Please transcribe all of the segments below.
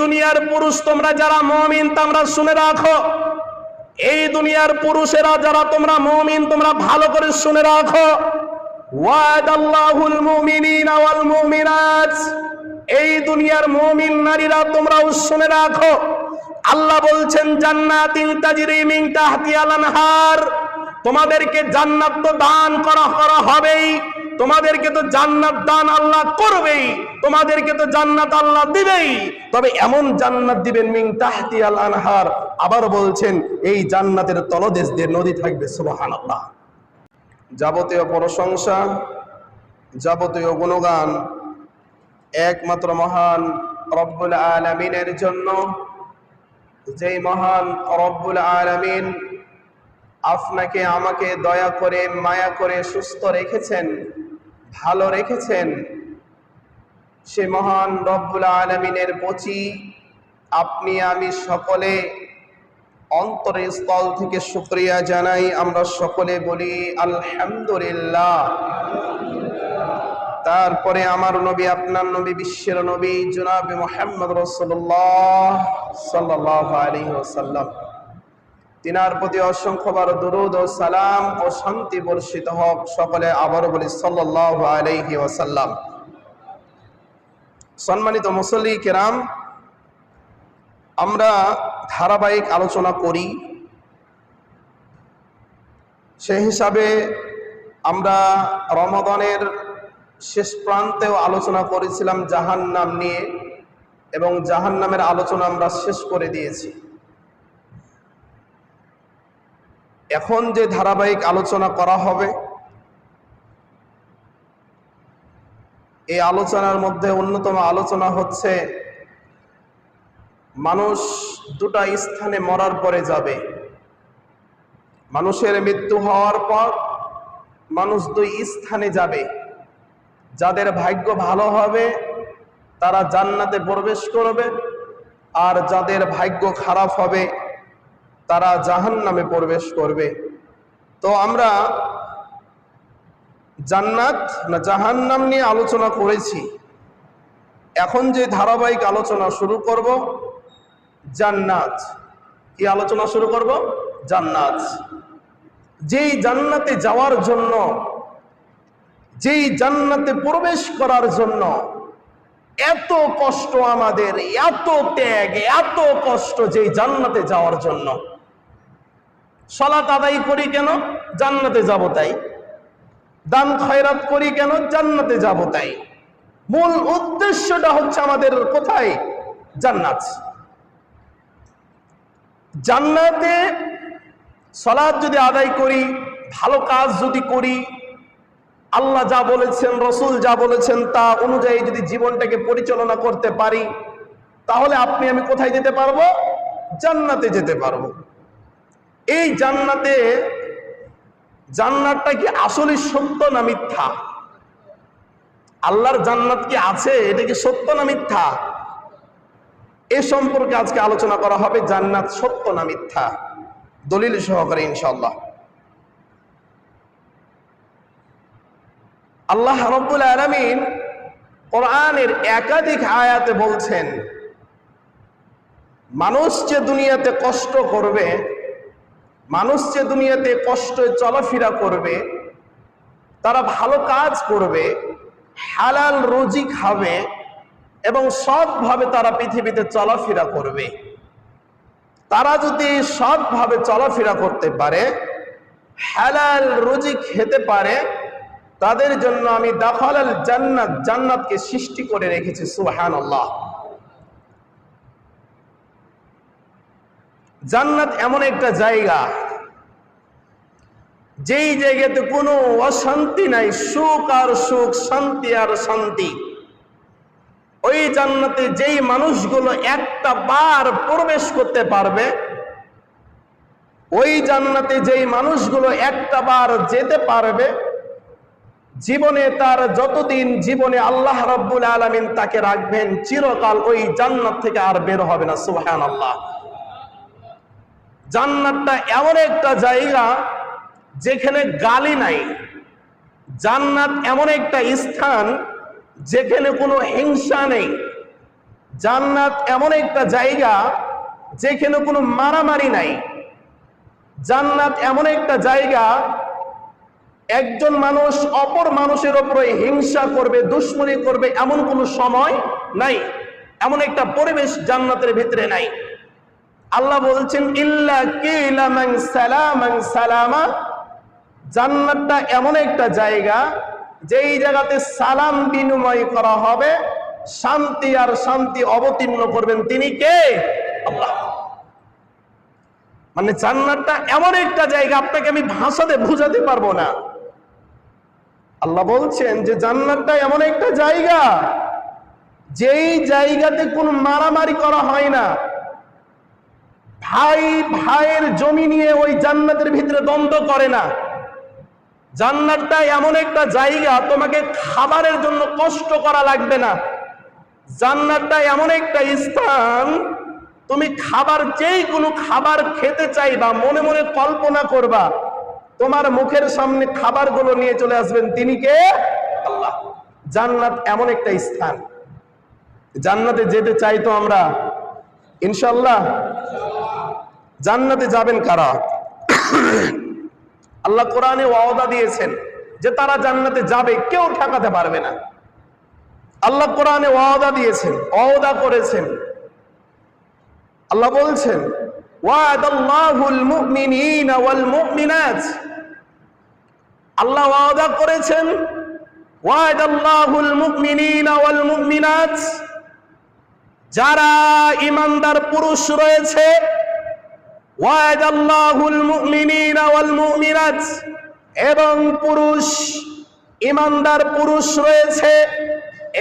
দুনিয়ার পুরুষ, তোমরা যারা মমিন, তোমরা শুনে রাখো। এই দুনিয়ার পুরুষেরা যারা তোমরা মমিন, তোমরা ভালো করে শুনে রাখো। এই দুনিয়ার মমিন নারীরা তোমরাও শুনে রাখো। আল্লাহ বলছেন, জান্নাতিন তাজরি মিন তাহতিহাল আনহার তোমাদেরকে জান্নাত তো দান করা করা হবেই। তোমাদেরকে তো জান্নাত দান আল্লাহ করবেই, তোমাদেরকে তো জান্নাত আল্লাহ দিবেই। তবে এমন জান্নাত দিবেন মিন তাহতিহাল আনহার, আবার বলছেন, এই জান্নাতের তলদেশ দিয়ে নদী থাকবে, সুবহানাল্লাহ। যাবতীয় প্রশংসা, যাবতীয় গুণগান, একমাত্র মহান রব্বুল আলামিনের জন্য, যেই মহান রব্বুল আলামিন আপনাকে আমাকে দয়া করে, মায়া করে, সুস্থ রেখেছেন। ভালো রেখেছেন। সে মহান রব্বুল আলামিনের বচি, আপনি, আমি সকলে অন্তরের স্থল থেকে শুক্রিয়া জানাই। আমরা সকলে বলি, আলহামদুলিল্লাহ। তারপরে আমার নবী, আপনার নবী, বিশ্বের নবী, জুনাবি মোহাম্মদ রসুল্লাহ সাল্লাহ আলী ওসাল্লাম তিনার প্রতি অসংখ্যবার দরুদ ও সালাম ও শান্তি বর্ষিত হোক সকলে আবারও বলি সাল্লাহ আলাইহি ওসাল্লাম সম্মানিত মুসল্লি কেরাম, আমরা ধারাবাহিক আলোচনা করি। সে হিসাবে আমরা রমাদানের শেষ প্রান্তেও আলোচনা করেছিলাম জাহান নাম নিয়ে এবং জাহান নামের আলোচনা আমরা শেষ করে দিয়েছি। এখন যে ধারাবাহিক আলোচনা করা হবে, এই আলোচনার মধ্যে অন্যতম আলোচনা হচ্ছে, মানুষ দুটা স্থানে মরার পরে যাবে। মানুষের মৃত্যু হওয়ার পর মানুষ দুই স্থানে যাবে। যাদের ভাগ্য ভালো হবে, তারা জান্নাতে প্রবেশ করবে, আর যাদের ভাগ্য খারাপ হবে তারা জাহান নামে প্রবেশ করবে। তো আমরা জান্নাত না জাহান্নাম নিয়ে আলোচনা করেছি। এখন যে ধারাবাহিক আলোচনা শুরু করব, জান্নাত। কি আলোচনা শুরু করব? জান্নাত। যেই জান্নাতে যাওয়ার জন্য, যেই জান্নাতে প্রবেশ করার জন্য এত কষ্ট আমাদের, এত ত্যাগ, এত কষ্ট যেই জান্নাতে যাওয়ার জন্য। সলাত আদায় করি কেন? জান্নাতে যাব তাই। দান খয়রাত করি কেন? জান্নাতে যাব তাই। মূল উদ্দেশ্যটা হচ্ছে আমাদের কোথায়? জান্নাত। জান্নাতে সলাদ যদি আদায় করি, ভালো কাজ যদি করি, আল্লাহ যা বলেছেন, রসুল যা বলেছেন তা অনুযায়ী যদি জীবনটাকে পরিচালনা করতে পারি, তাহলে আপনি আমি কোথায় যেতে পারব? জান্নাতে যেতে পারব। এই জান্নাতে জান্নাতটা কি আসলে সত্য না মিথ্যা? আল্লাহর জান্নাত কি আছে? এটা কি সত্য না মিথ্যা? এ সম্পর্কে আজকে আলোচনা করা হবে, জান্নাত সত্য না মিথ্যা? দলিল সহকারে ইনশাল্লাহ আল্লাহ রব্বুল আলমিন কোরআনের একাধিক আয়াতে বলছেন, মানুষ যে দুনিয়াতে কষ্ট করবে মানুষ যে দুনিয়াতে কষ্ট চলাফেরা করবে, তারা ভালো কাজ করবে, হালাল রুজি খাবে এবং সৎভাবে তারা পৃথিবীতে চলাফেরা করবে। তারা যদি সৎভাবে চলাফেরা করতে পারে, হালাল রুজি খেতে পারে, তাদের জন্য আমি দাখালাল জান্নাত জান্নাতকে সৃষ্টি করে রেখেছি সুহান আল্লাহ জান্নাত এমন একটা জায়গা, যেই জায়গাতে কোনো অশান্তি নাই, সুখ আর সুখ, শান্তি আর শান্তি। ওই জান্নাতে যেই মানুষগুলো একটা বার প্রবেশ করতে পারবে, ওই জান্নাতে যেই মানুষগুলো একটা বার যেতে পারবে, জীবনে তার যতদিন জীবনে আল্লাহ রব্বুল আলমিন তাকে রাখবেন, চিরকাল ওই জান্নাত থেকে আর বের হবে না সুহান আল্লাহ জান্নাতটা এমন একটা জায়গা যেখানে গালি নাই। জান্নাত এমন একটা স্থান যেখানে কোনো হিংসা নেই। জান্নাত এমন একটা জায়গা যেখানে কোনো মারামারি নাই। জান্নাত এমন একটা জায়গা একজন মানুষ অপর মানুষের ওপরে হিংসা করবে, দুশ্মনী করবে এমন কোনো সময় নাই। এমন একটা পরিবেশ জান্নাতের ভিতরে নাই। আল্লাহ বলছেন জান্নাতটা এমন একটা জায়গা, যেই জায়গাতে সালাম বিনিময় করা হবে, শান্তি আর শান্তি অবতীর্ণ করবেন তিনি কে? আল্লাহ। মানে জান্নাতটা এমন একটা জায়গা, আপনাকে আমি ভাষাতে বোঝাতে পারব না। আল্লাহ বলছেন যে, জান্নাতটা এমন একটা জায়গা, যেই জায়গাতে কোনো মারামারি করা হয় না। ভাই ভাইয়ের জমি নিয়ে ওই জান্নাতের ভিতরে দ্বন্দ্ব করে না। জান্নাতটা এমন একটা জায়গা, তোমাকে খাবারের জন্য কষ্ট করা লাগবে না। জান্নাতটা এমন একটা স্থান, তুমি খাবার, যেই কোনো খাবার খেতে চাইবা, মনে মনে কল্পনা করবা, তোমার মুখের সামনে খাবারগুলো নিয়ে চলে আসবেন। তিনি কে? আল্লাহ। জান্নাত এমন একটা স্থান। জান্নাতে যেতে চাই তো আমরা। ইনশাল্লাহ জান্নাতে যাবেন কারা? আল্লাহ কোরআনে ওয়াদা দিয়েছেন যে তারা জান্নাতে যাবে, কেউ ঠেকাতে পারবে না। আল্লাহ কোরআনে ওয়াদা দিয়েছেন, ওয়াদা করেছেন। আল্লাহ বলছেন আল্লাহ ওয়াদা করেছেন যারা ইমানদার পুরুষ রয়েছে ওয়াদাল্লাহুল মুমিনিনা ওয়াল এবং পুরুষ, ইমানদার পুরুষ রয়েছে,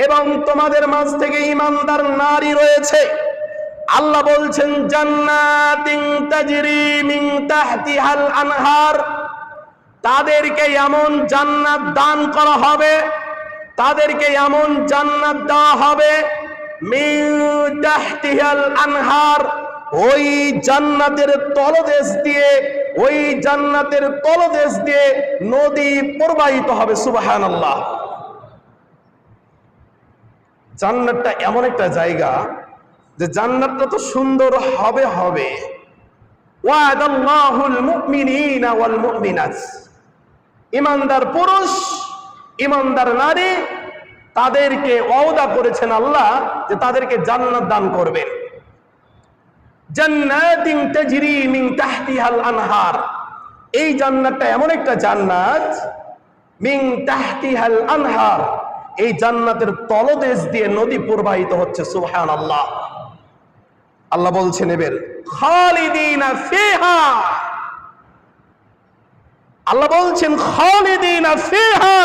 এবং তোমাদের মাঝ থেকে ইমানদার নারী রয়েছে। আল্লাহ বলছেন, জান্নাতিন তাজরি মিন তাহতিহাল আনহার। তাদেরকে এমন জান্নাত দান করা হবে, তাদেরকে এমন জান্নাত দেওয়া হবে, মিন তাহতিহাল আনহার। ওই জান্নাতের তলদেশ দিয়ে, ওই জান্নাতের তলদেশ দিয়ে নদী প্রবাহিত হবে সুবাহান আল্লাহ জান্নাতটা এমন একটা জায়গা যে জান্নাতটা তো সুন্দর হবে হবে। ইমানদার পুরুষ, ইমানদার নারী তাদেরকে ওয়াদা করেছেন আল্লাহ যে তাদেরকে জান্নাত দান করবেন জান্নাতিন তাজরি মিন তাহতিহাল আনহার। এই জান্নাতটা এমন একটা জান্নাত, মিন তাহতিহাল আনহার। এই জান্নাতের তলদেশ দিয়ে নদী প্রবাহিত হচ্ছে সুবহান আল্লাহ আল্লাহ বলছেন এবার, খালিদিনা ফিহা। আল্লাহ বলছেন, খালিদিনা ফিহা।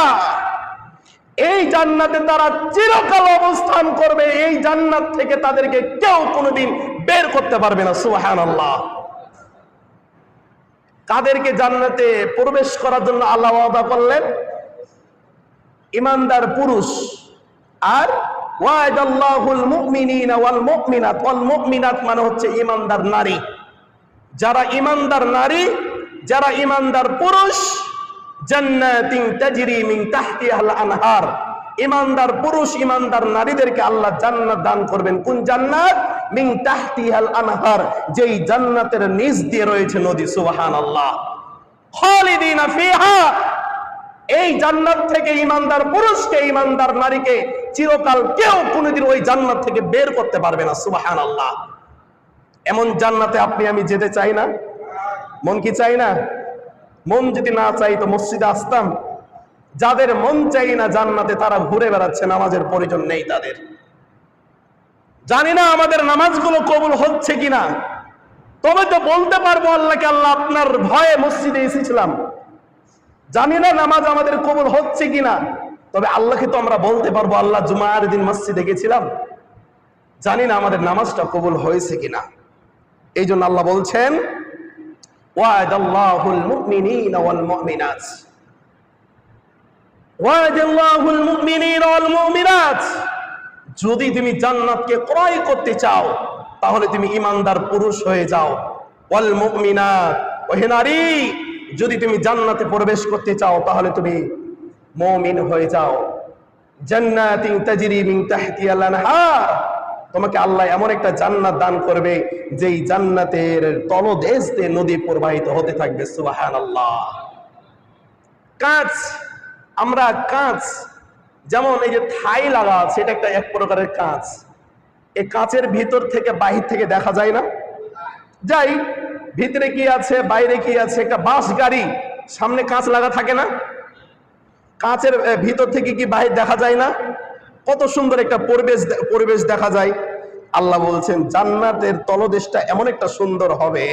এই জান্নাতে তারা চিরকাল অবস্থান করবে। এই জান্নাত থেকে তাদেরকে কেউ কোনোদিন বের করতে পারবে না সুহান আল্লাহ কাদেরকে জান্নাতে প্রবেশ করার জন্য আল্লাহ ওয়াদা করলেন? ইমানদার পুরুষ আর মানে হচ্ছে ইমানদার নারী। যারা ইমানদার নারী, যারা ইমানদার পুরুষ জান্নাতিন তাজরি মিন তাহতিহাল আনহার। ইমানদার পুরুষ, ইমানদার নারীদেরকে আল্লাহ জান্নাত দান করবেন। কোন জান্নাত? আনহার, যেই জান্নাতের নিচ দিয়ে রয়েছে নদী এই জান্নাত থেকে ইমানদার পুরুষকে, ইমানদার নারীকে চিরকাল কেউ কোনোদিন ওই জান্নাত থেকে বের করতে পারবে না সুবাহান আল্লাহ এমন জান্নাতে আপনি আমি যেতে চাই না? মন কি চাই না? মন যদি না চাই তো মসজিদে আসতাম। যাদের মন চাই না জান্নাতে, তারা ঘুরে বেড়াচ্ছে, নামাজের প্রয়োজন নেই তাদের। জানি না আমাদের নামাজগুলো কবুল হচ্ছে কিনা। তবে তো বলতে পারব আল্লাহকে, আল্লাহ আপনার ভয়ে মসজিদে এসেছিলাম। জানি না নামাজ আমাদের কবুল হচ্ছে কিনা। তবে আল্লাহকে তো আমরা বলতে পারব, আল্লাহ জুমার দিন মসজিদে গেছিলাম। জানি না আমাদের নামাজটা কবুল হয়েছে কিনা। এই জন্য আল্লাহ বলছেন যদি তুমি জান্নাতকে ক্রয় করতে চাও, তাহলে তুমি ইমানদার পুরুষ হয়ে যাও। ওহে নারী, যদি তুমি জান্নাতে প্রবেশ করতে চাও, তাহলে তুমি মুমিন হয়ে যাও। জান্নাতিন তাজরি মিন তাহতিহাল আনহার। তোমাকে আল্লাহ এমন একটা জান্নাত দান করবে, যেই জান্নাতের তলদেশ দিয়ে নদী প্রবাহিত হতে থাকবে সুবাহান আল্লাহ কাঁচ, আমরা কাঁচ, যেমন এই যে থাই লাগা আছে, এটা একটা এক প্রকারের কাঁচ। এই কাঁচের ভিতর থেকে বাহির থেকে দেখা যায় না? যাই, ভিতরে কি আছে, বাইরে কি আছে, একটা বাস গাড়ি, সামনে কাঁচ লাগা থাকে না? কাঁচের ভিতর থেকে কি বাহির দেখা যায় না? কত সুন্দর একটা পরিবেশ পরিবেশ দেখা যায়। আল্লাহ বলছেন, জান্নাতের তলদেশটা এমন একটা সুন্দর হবে,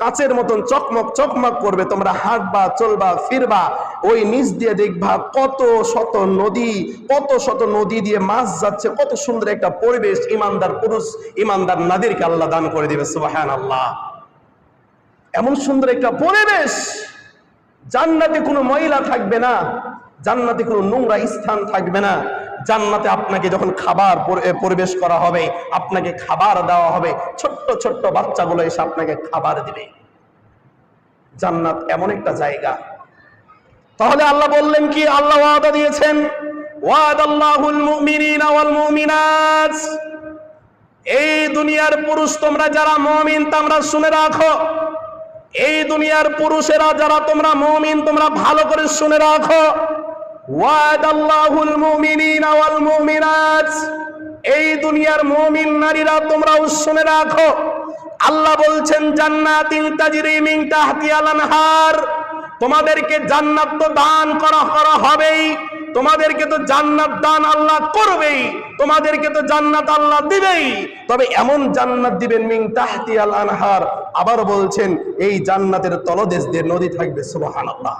কাচের মতন চকমক চকমক করবে, তোমরা হাঁটবা, চলবা, ফিরবা, ওই নিচ দিয়ে দেখবা কত শত নদী, কত শত নদী দিয়ে মাছ যাচ্ছে, কত সুন্দর একটা পরিবেশ, ইমানদার পুরুষ, ইমানদার নাদিরকে আল্লাহ দান করে দিবে সুবাহান আল্লাহ এমন সুন্দর একটা পরিবেশ, জান্নাতে কোনো ময়লা থাকবে না, জান্নাতে কোনো নোংরা স্থান থাকবে না। জান্নাতে আপনাকে যখন খাবার পরিবেশ করা হবে, আপনাকে খাবার দেওয়া হবে, ছোট্ট ছোট্ট বাচ্চাগুলো এসে আপনাকে খাবার দিবে। জান্নাত এমন একটা জায়গা। তাহলে আল্লাহ বললেন কি? আল্লাহ ওয়াদা দিয়েছেন এই দুনিয়ার পুরুষ তোমরা যারা মুমিন, তোমরা শুনে রাখো। এই দুনিয়ার পুরুষেরা যারা তোমরা মুমিন, তোমরা ভালো করে শুনে রাখো। ওয়াদাল্লাহুল মুমিনিনা ওয়াল মুমিনাত। এই দুনিয়ার মুমিন নারীরা তোমরাও শুনে রাখো। আল্লাহ বলছেন জান্নাতিন তাজরি মিন তাহতিহাল আনহার। তোমাদেরকে জান্নাত তো দান করা করা হবেই। তোমাদেরকে তো জান্নাত দান আল্লাহ করবেই। তোমাদেরকে তো জান্নাত আল্লাহ দিবেই। তবে এমন জান্নাত দিবেন মিং তাহতি আল আনহার। আবার বলছেন, এই জান্নাতের তলদেশ দিয়ে নদী থাকবে, সুবহানাল্লাহ।